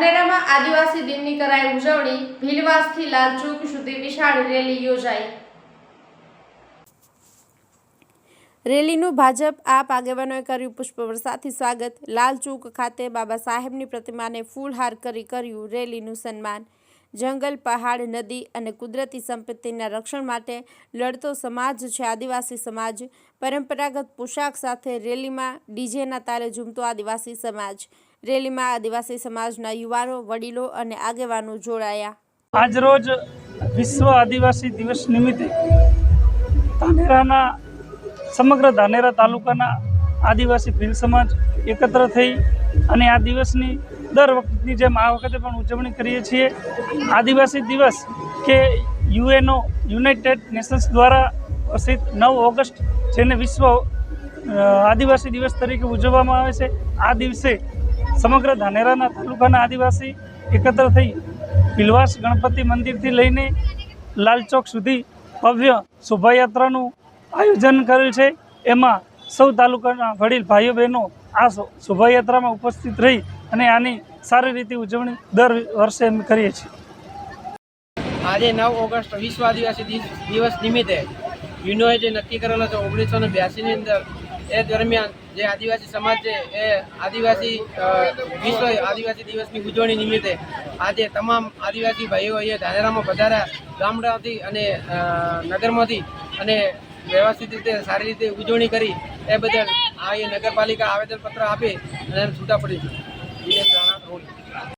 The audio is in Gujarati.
ધાનેરામાં આદિવાસી દિનની કરાઈ ઉજવણી ભીલવાસથી લાલચોક સુધી વિશાળ રેલી યોજાઈ. રેલીનું ભાજપ આપ આગેવાનોએ કર્યું પુષ્પવર્ષાથી સ્વાગત. લાલચોક ખાતે બાબા સાહેબની પ્રતિમાને ફૂલહાર કરી કર્યું રેલીનું સન્માન. જંગલ, પહાડ, નદી અને કુદરતી સંપત્તિના રક્ષણ માટે લડતો સમાજ છે આદિવાસી સમાજ. પરંપરાગત પોશાક સાથે રેલીમાં ડીજેના તાલે ઝૂમતો આદિવાસી સમાજ. રેલીમાં આદિવાસી સમાજના યુવાનો, વડીલો અને આગેવાનો જોડાયા. આજરોજ વિશ્વ આદિવાસી દિવસ નિમિત્તે ધાનેરાના, સમગ્ર ધાનેરા તાલુકાના આદિવાસી ભીલ સમાજ એકત્ર થઈ અને આ દિવસની દર વખતની જેમ આ વખતે પણ ઉજવણી કરીએ છીએ. આદિવાસી દિવસ કે યુએનઓ, યુનાઇટેડ નેશન્સ દ્વારા પ્રસિદ્ધ નવ ઓગસ્ટ જેને વિશ્વ આદિવાસી દિવસ તરીકે ઉજવવામાં આવે છે. આ દિવસે સમગ્ર ધાનેરાના તાલુકાના આદિવાસી એકત્ર થઈ પિલવાસ ગણપતિ મંદિરથી લઈને લાલચોક સુધી ભવ્ય શોભાયાત્રાનું આયોજન કરેલ છે. એમાં સૌ તાલુકાના વડીલ ભાઈઓ બહેનો આ શોભાયાત્રામાં ઉપસ્થિત રહી અને આની સારી રીતે ઉજવણી દર વર્ષે અમે કરીએ છીએ. આજે નવ ઓગસ્ટ વિશ્વ આદિવાસી દિવસ નિમિત્તે યુનોએ જે નક્કી કરેલો છે. ઓગણીસો ને બ્યાસીની અંદર એ દરમિયાન જે આદિવાસી સમાજ છે એ આદિવાસી વિશ્વ આદિવાસી દિવસની ઉજવણી નિમિત્તે આજે તમામ આદિવાસી ભાઈઓ અહીંયા ધાનેરામાં પધાર્યા. ગામડાથી અને નગરમાંથી અને વ્યવસ્થિત રીતે, સારી રીતે ઉજવણી કરી. એ બદલ આ નગરપાલિકા આવેદનપત્ર આપી અને છૂટા પડી. છે